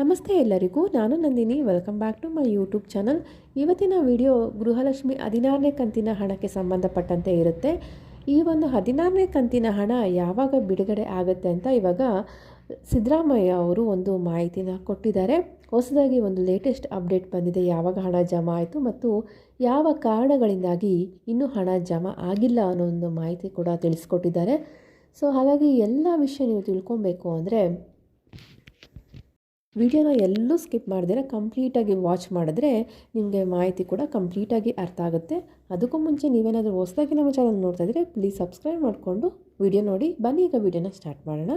ನಮಸ್ತೆ ಎಲ್ಲರಿಗೂ, ನಾನು Nandini. Welcome back to my YouTube channel ಇವತ್ತಿನ ವಿಡಿಯೋ ಗೃಹಲಕ್ಷ್ಮಿ ಹದಿನಾರನೇ ಕಂತಿನ ಹಣಕ್ಕೆ ಸಂಬಂಧಪಟ್ಟಂತೆ ಇರುತ್ತೆ. ಈ ಒಂದು ಹದಿನಾರನೇ ಕಂತಿನ ಹಣ ಯಾವಾಗ ಬಿಡುಗಡೆ ಆಗುತ್ತೆ ಅಂತ ಇವಾಗ ಸಿದ್ದರಾಮಯ್ಯ ಅವರು ಒಂದು ಮಾಹಿತಿನ ಕೊಟ್ಟಿದ್ದಾರೆ. ಹೊಸದಾಗಿ ಒಂದು ಲೇಟೆಸ್ಟ್ ಅಪ್ಡೇಟ್ ಬಂದಿದೆ. ಯಾವಾಗ ಹಣ ಜಮಾ ಆಯಿತು ಮತ್ತು ಯಾವ ಕಾರಣಗಳಿಂದಾಗಿ ಇನ್ನೂ ಹಣ ಜಮಾ ಆಗಿಲ್ಲ ಅನ್ನೋ ಒಂದು ಮಾಹಿತಿ ಕೂಡ ತಿಳಿಸ್ಕೊಟ್ಟಿದ್ದಾರೆ. ಸೊ ಹಾಗಾಗಿ ಎಲ್ಲ ವಿಷಯ ನೀವು ತಿಳ್ಕೊಬೇಕು ಅಂದರೆ ವಿಡಿಯೋನ ಎಲ್ಲೂ ಸ್ಕಿಪ್ ಮಾಡಿದ್ರೆ, ಕಂಪ್ಲೀಟಾಗಿ ವಾಚ್ ಮಾಡಿದ್ರೆ ನಿಮಗೆ ಮಾಹಿತಿ ಕೂಡ ಕಂಪ್ಲೀಟಾಗಿ ಅರ್ಥ ಆಗುತ್ತೆ. ಅದಕ್ಕೂ ಮುಂಚೆ ನೀವೇನಾದರೂ ಹೊಸದಾಗಿ ನಮ್ಮ ಚಾನಲ್ ನೋಡ್ತಾ ಇದ್ದರೆ ಪ್ಲೀಸ್ ಸಬ್ಸ್ಕ್ರೈಬ್ ಮಾಡಿಕೊಂಡು ವಿಡಿಯೋ ನೋಡಿ. ಬನ್ನಿ, ಈಗ ವಿಡಿಯೋನ ಸ್ಟಾರ್ಟ್ ಮಾಡೋಣ.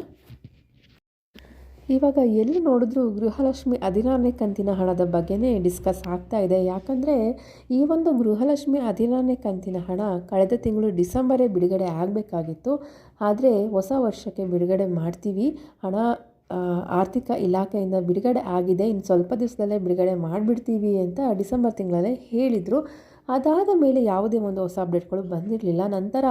ಇವಾಗ ಎಲ್ಲಿ ನೋಡಿದ್ರೂ ಗೃಹಲಕ್ಷ್ಮಿ ಹದಿನಾರನೇ ಕಂತಿನ ಹಣದ ಬಗ್ಗೆನೇ ಡಿಸ್ಕಸ್ ಆಗ್ತಾ ಇದೆ. ಯಾಕಂದರೆ ಈ ಒಂದು ಗೃಹಲಕ್ಷ್ಮಿ ಹದಿನಾರನೇ ಕಂತಿನ ಹಣ ಕಳೆದ ತಿಂಗಳು ಡಿಸೆಂಬರೇ ಬಿಡುಗಡೆ ಆಗಬೇಕಾಗಿತ್ತು. ಆದರೆ ಹೊಸ ವರ್ಷಕ್ಕೆ ಬಿಡುಗಡೆ ಮಾಡ್ತೀವಿ. ಹಣ ಆರ್ಥಿಕ ಇಲಾಖೆಯಿಂದ ಬಿಡುಗಡೆ ಆಗಿದೆ. ಇನ್ನು ಸ್ವಲ್ಪ ದಿವಸದಲ್ಲೇ ಬಿಡುಗಡೆ ಮಾಡಿಬಿಡ್ತೀವಿ ಅಂತ ಡಿಸೆಂಬರ್ ತಿಂಗಳಲ್ಲೇ ಹೇಳಿದರು. ಅದಾದ ಮೇಲೆ ಯಾವುದೇ ಒಂದು ಹೊಸ ಅಪ್ಡೇಟ್ಗಳು ಬಂದಿರಲಿಲ್ಲ. ನಂತರ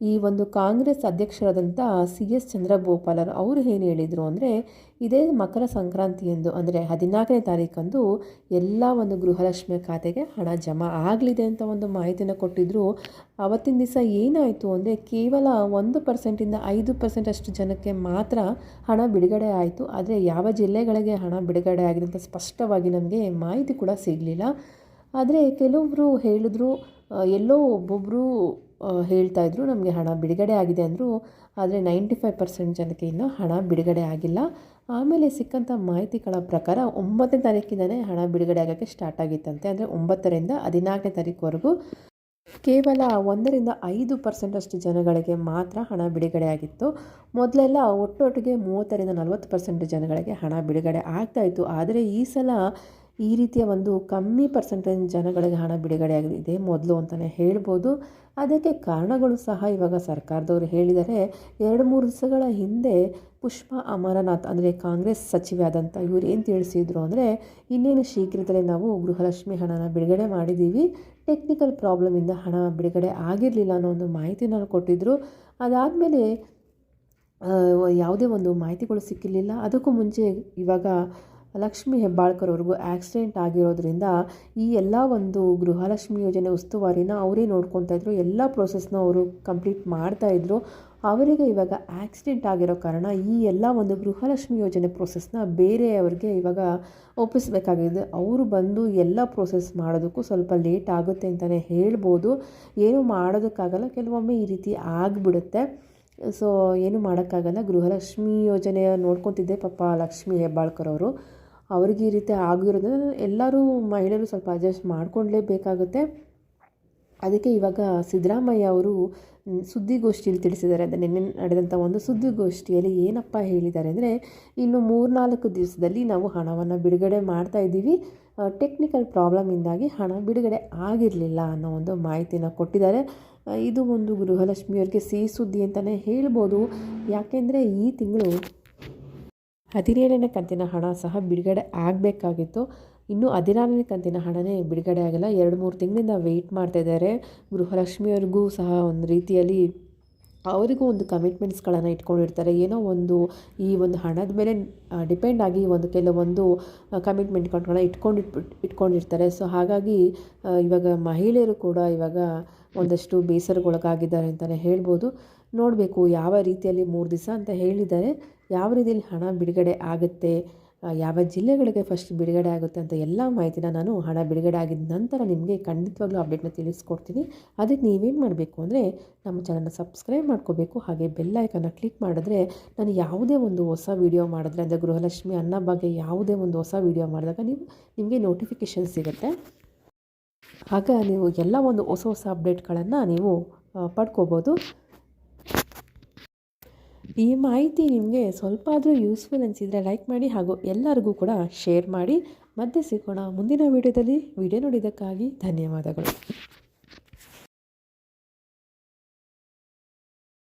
ಈ ಒಂದು ಕಾಂಗ್ರೆಸ್ ಅಧ್ಯಕ್ಷರಾದಂಥ ಸಿ ಎಸ್ ಚಂದ್ರಗೋಪಾಲರು ಅವರು ಏನು ಹೇಳಿದರು ಅಂದರೆ, ಇದೇ ಮಕರ ಸಂಕ್ರಾಂತಿಯಂದು ಅಂದರೆ ಹದಿನಾಲ್ಕನೇ ತಾರೀಕಂದು ಎಲ್ಲ ಒಂದು ಗೃಹಲಕ್ಷ್ಮಿ ಖಾತೆಗೆ ಹಣ ಜಮಾ ಆಗಲಿದೆ ಅಂತ ಒಂದು ಮಾಹಿತಿನ ಕೊಟ್ಟಿದ್ದರು ಅವತ್ತಿನ ದಿವಸ ಏನಾಯಿತು ಅಂದರೆ, ಕೇವಲ ಒಂದು ಪರ್ಸೆಂಟಿಂದ ಐದು ಪರ್ಸೆಂಟ್ ಅಷ್ಟು ಜನಕ್ಕೆ ಮಾತ್ರ ಹಣ ಬಿಡುಗಡೆ ಆಯಿತು. ಆದರೆ ಯಾವ ಜಿಲ್ಲೆಗಳಿಗೆ ಹಣ ಬಿಡುಗಡೆ ಆಗಿದೆ ಅಂತ ಸ್ಪಷ್ಟವಾಗಿ ನಮಗೆ ಮಾಹಿತಿ ಕೂಡ ಸಿಗಲಿಲ್ಲ. ಆದರೆ ಕೆಲವೊಬ್ಬರು ಹೇಳಿದ್ರು ಎಲ್ಲೋ ಒಬ್ಬೊಬ್ಬರು ಹೇಳ್ತಾಯಿದ್ರು ನಮಗೆ ಹಣ ಬಿಡುಗಡೆ ಆಗಿದೆ ಅಂದರು. ಆದರೆ ನೈಂಟಿ ಫೈವ್ ಪರ್ಸೆಂಟ್ ಜನಕ್ಕೆ ಇನ್ನೂ ಹಣ ಬಿಡುಗಡೆ ಆಗಿಲ್ಲ. ಆಮೇಲೆ ಸಿಕ್ಕಂಥ ಮಾಹಿತಿಗಳ ಪ್ರಕಾರ ಒಂಬತ್ತನೇ ತಾರೀಕಿಂದಲೇ ಹಣ ಬಿಡುಗಡೆ ಆಗೋಕ್ಕೆ ಸ್ಟಾರ್ಟ್ ಆಗಿತ್ತಂತೆ. ಅಂದರೆ ಒಂಬತ್ತರಿಂದ ಹದಿನಾಲ್ಕನೇ ತಾರೀಕುವರೆಗೂ ಕೇವಲ ಒಂದರಿಂದ ಐದು ಪರ್ಸೆಂಟಷ್ಟು ಜನಗಳಿಗೆ ಮಾತ್ರ ಹಣ ಬಿಡುಗಡೆ ಆಗಿತ್ತು. ಮೊದಲೆಲ್ಲ ಒಟ್ಟೊಟ್ಟಿಗೆ ಮೂವತ್ತರಿಂದ ನಲವತ್ತು ಪರ್ಸೆಂಟ್ ಜನಗಳಿಗೆ ಹಣ ಬಿಡುಗಡೆ ಆಗ್ತಾಯಿತ್ತು ಆದರೆ ಈ ಸಲ ಈ ರೀತಿಯ ಒಂದು ಕಮ್ಮಿ ಪರ್ಸೆಂಟೇಜ್ ಜನಗಳಿಗೆ ಹಣ ಬಿಡುಗಡೆ ಆಗಿದೆ ಮೊದಲು ಅಂತಲೇ ಹೇಳ್ಬೋದು. ಅದಕ್ಕೆ ಕಾರಣಗಳು ಸಹ ಇವಾಗ ಸರ್ಕಾರದವರು ಹೇಳಿದರೆ ಎರಡು ಮೂರು ದಿವಸಗಳ ಹಿಂದೆ ಪುಷ್ಪ ಅಮರನಾಥ್ ಅಂದರೆ ಕಾಂಗ್ರೆಸ್ ಸಚಿವೆ ಆದಂಥ ಇವರು ಏನು ತಿಳಿಸಿದ್ರು ಅಂದರೆ, ಇನ್ನೇನು ಶೀಘ್ರದಲ್ಲೇ ನಾವು ಗೃಹಲಕ್ಷ್ಮಿ ಹಣನ ಬಿಡುಗಡೆ ಮಾಡಿದ್ದೀವಿ ಟೆಕ್ನಿಕಲ್ ಪ್ರಾಬ್ಲಮಿಂದ ಹಣ ಬಿಡುಗಡೆ ಆಗಿರಲಿಲ್ಲ ಅನ್ನೋ ಒಂದು ಮಾಹಿತಿನ ಕೊಟ್ಟಿದ್ದರು ಅದಾದಮೇಲೆ ಯಾವುದೇ ಒಂದು ಮಾಹಿತಿಗಳು ಸಿಕ್ಕಿರಲಿಲ್ಲ. ಅದಕ್ಕೂ ಮುಂಚೆ ಇವಾಗ ಲಕ್ಷ್ಮಿ ಹೆಬ್ಬಾಳ್ಕರ್ ಅವ್ರಿಗೂ ಆಕ್ಸಿಡೆಂಟ್ ಆಗಿರೋದ್ರಿಂದ ಈ ಎಲ್ಲ ಒಂದು ಗೃಹಲಕ್ಷ್ಮಿ ಯೋಜನೆ ಉಸ್ತುವಾರಿನ ಅವರೇ ನೋಡ್ಕೊತಾ ಇದ್ರು. ಎಲ್ಲ ಪ್ರೊಸೆಸ್ನ ಅವರು ಕಂಪ್ಲೀಟ್ ಮಾಡ್ತಾಯಿದ್ರು ಅವರಿಗೆ ಇವಾಗ ಆಕ್ಸಿಡೆಂಟ್ ಆಗಿರೋ ಕಾರಣ ಈ ಎಲ್ಲ ಒಂದು ಗೃಹಲಕ್ಷ್ಮಿ ಯೋಜನೆ ಪ್ರೊಸೆಸ್ನ ಬೇರೆಯವ್ರಿಗೆ ಇವಾಗ ಒಪ್ಪಿಸಬೇಕಾಗಿದೆ. ಅವರು ಬಂದು ಎಲ್ಲ ಪ್ರೊಸೆಸ್ ಮಾಡೋದಕ್ಕೂ ಸ್ವಲ್ಪ ಲೇಟ್ ಆಗುತ್ತೆ ಅಂತಲೇ ಹೇಳ್ಬೋದು. ಏನು ಮಾಡೋದಕ್ಕಾಗಲ್ಲ. ಕೆಲವೊಮ್ಮೆ ಈ ರೀತಿ ಆಗಿಬಿಡುತ್ತೆ. ಸೊ ಏನು ಮಾಡೋಕ್ಕಾಗಲ್ಲ. ಗೃಹಲಕ್ಷ್ಮಿ ಯೋಜನೆಯ ನೋಡ್ಕೊತಿದ್ದೆ ಪಾಪ ಲಕ್ಷ್ಮಿ ಹೆಬ್ಬಾಳ್ಕರ್ ಅವರು ಅವ್ರಿಗೆ ಈ ರೀತಿ ಆಗಿರೋದ್ರಿಂದ ಎಲ್ಲರೂ ಮಹಿಳೆಯರು ಸ್ವಲ್ಪ ಅಡ್ಜಸ್ಟ್ ಮಾಡ್ಕೊಳ್ಲೇಬೇಕಾಗುತ್ತೆ ಅದಕ್ಕೆ ಇವಾಗ ಸಿದ್ದರಾಮಯ್ಯ ಅವರು ಸುದ್ದಿಗೋಷ್ಠಿಯಲ್ಲಿ ತಿಳಿಸಿದ್ದಾರೆ. ಅಂದರೆ ನಿನ್ನೆ ನಡೆದಂಥ ಒಂದು ಸುದ್ದಿಗೋಷ್ಠಿಯಲ್ಲಿ ಏನಪ್ಪ ಹೇಳಿದ್ದಾರೆ ಅಂದರೆ, ಇನ್ನು ಮೂರ್ನಾಲ್ಕು ದಿವಸದಲ್ಲಿ ನಾವು ಹಣವನ್ನು ಬಿಡುಗಡೆ ಮಾಡ್ತಾ ಇದ್ದೀವಿ. ಟೆಕ್ನಿಕಲ್ ಪ್ರಾಬ್ಲಮ್ಮಿಂದಾಗಿ ಹಣ ಬಿಡುಗಡೆ ಆಗಿರಲಿಲ್ಲ ಅನ್ನೋ ಒಂದು ಮಾಹಿತಿನ ಕೊಟ್ಟಿದ್ದಾರೆ. ಇದು ಒಂದು ಗೃಹಲಕ್ಷ್ಮಿಯವರಿಗೆ ಸಿಹಿ ಸುದ್ದಿ ಅಂತಲೇ ಹೇಳ್ಬೋದು. ಯಾಕೆಂದರೆ ಈ ತಿಂಗಳು ಹದಿನೇಳನೇ ಕಂತಿನ ಹಣ ಸಹ ಬಿಡುಗಡೆ ಆಗಬೇಕಾಗಿತ್ತು. ಇನ್ನೂ ಹದಿನಾರನೇ ಕಂತಿನ ಹಣನೇ ಬಿಡುಗಡೆ ಆಗಿಲ್ಲ. ಎರಡು ಮೂರು ತಿಂಗಳಿಂದ ವೆಯ್ಟ್ ಮಾಡ್ತಾಯಿದ್ದಾರೆ ಗೃಹಲಕ್ಷ್ಮಿಯವ್ರಿಗೂ ಸಹ ಒಂದು ರೀತಿಯಲ್ಲಿ ಅವರಿಗೂ ಒಂದು ಕಮಿಟ್ಮೆಂಟ್ಸ್ಗಳನ್ನು ಇಟ್ಕೊಂಡಿರ್ತಾರೆ. ಏನೋ ಒಂದು ಈ ಒಂದು ಹಣದ ಮೇಲೆ ಡಿಪೆಂಡ್ ಆಗಿ ಒಂದು ಕೆಲವೊಂದು ಕಮಿಟ್ಮೆಂಟ್ಗಳನ್ನ ಇಟ್ಕೊಂಡಿಟ್ಬಿಟ್ಟು ಇಟ್ಕೊಂಡಿರ್ತಾರೆ. ಸೊ ಹಾಗಾಗಿ ಇವಾಗ ಮಹಿಳೆಯರು ಕೂಡ ಇವಾಗ ಒಂದಷ್ಟು ಬೇಸರಗೊಳಗಾಗಿದ್ದಾರೆ ಅಂತಲೇ ಹೇಳ್ಬೋದು. ನೋಡಬೇಕು ಯಾವ ರೀತಿಯಲ್ಲಿ ಮೂರು ದಿವಸ ಅಂತ ಹೇಳಿದ್ದಾರೆ. ಯಾವ ರೀತಿಯಲ್ಲಿ ಹಣ ಬಿಡುಗಡೆ ಆಗುತ್ತೆ ಯಾವ ಜಿಲ್ಲೆಗಳಿಗೆ ಫಸ್ಟ್ ಬಿಡುಗಡೆ ಆಗುತ್ತೆ ಅಂತ ಎಲ್ಲ ಮಾಹಿತಿನ ನಾನು ಹಣ ಬಿಡುಗಡೆ ಆಗಿದ ನಂತರ ನಿಮಗೆ ಖಂಡಿತವಾಗ್ಲೂ ಅಪ್ಡೇಟ್ನ ತಿಳಿಸ್ಕೊಡ್ತೀನಿ. ಅದಕ್ಕೆ ನೀವೇನು ಮಾಡಬೇಕು ಅಂದರೆ ನಮ್ಮ ಚಾನಲ್ನ ಸಬ್ಸ್ಕ್ರೈಬ್ ಮಾಡ್ಕೋಬೇಕು. ಹಾಗೆ ಬೆಲ್ ಕ್ಲಿಕ್ ಮಾಡಿದ್ರೆ ನಾನು ಯಾವುದೇ ಒಂದು ಹೊಸ ವೀಡಿಯೋ ಮಾಡಿದ್ರೆ, ಅಂದರೆ ಗೃಹಲಕ್ಷ್ಮಿ ಅನ್ನ ಬಗ್ಗೆ ಯಾವುದೇ ಒಂದು ಹೊಸ ವೀಡಿಯೋ ಮಾಡಿದಾಗ ನೀವು, ನಿಮಗೆ ನೋಟಿಫಿಕೇಷನ್ ಸಿಗುತ್ತೆ. ಆಗ ನೀವು ಎಲ್ಲ ಒಂದು ಹೊಸ ಹೊಸ ಅಪ್ಡೇಟ್ಗಳನ್ನು ನೀವು ಪಡ್ಕೋಬೋದು. ಈ ಮಾಹಿತಿ ನಿಮಗೆ ಸ್ವಲ್ಪ ಆದರೂ ಯೂಸ್ಫುಲ್ ಅನಿಸಿದರೆ ಲೈಕ್ ಮಾಡಿ ಹಾಗೂ ಎಲ್ಲರಿಗೂ ಕೂಡ ಶೇರ್ ಮಾಡಿ. ಮತ್ತೆ ಸಿಗೋಣ ಮುಂದಿನ ವೀಡಿಯೋದಲ್ಲಿ. ವಿಡಿಯೋ ನೋಡಿದ್ದಕ್ಕಾಗಿ ಧನ್ಯವಾದಗಳು.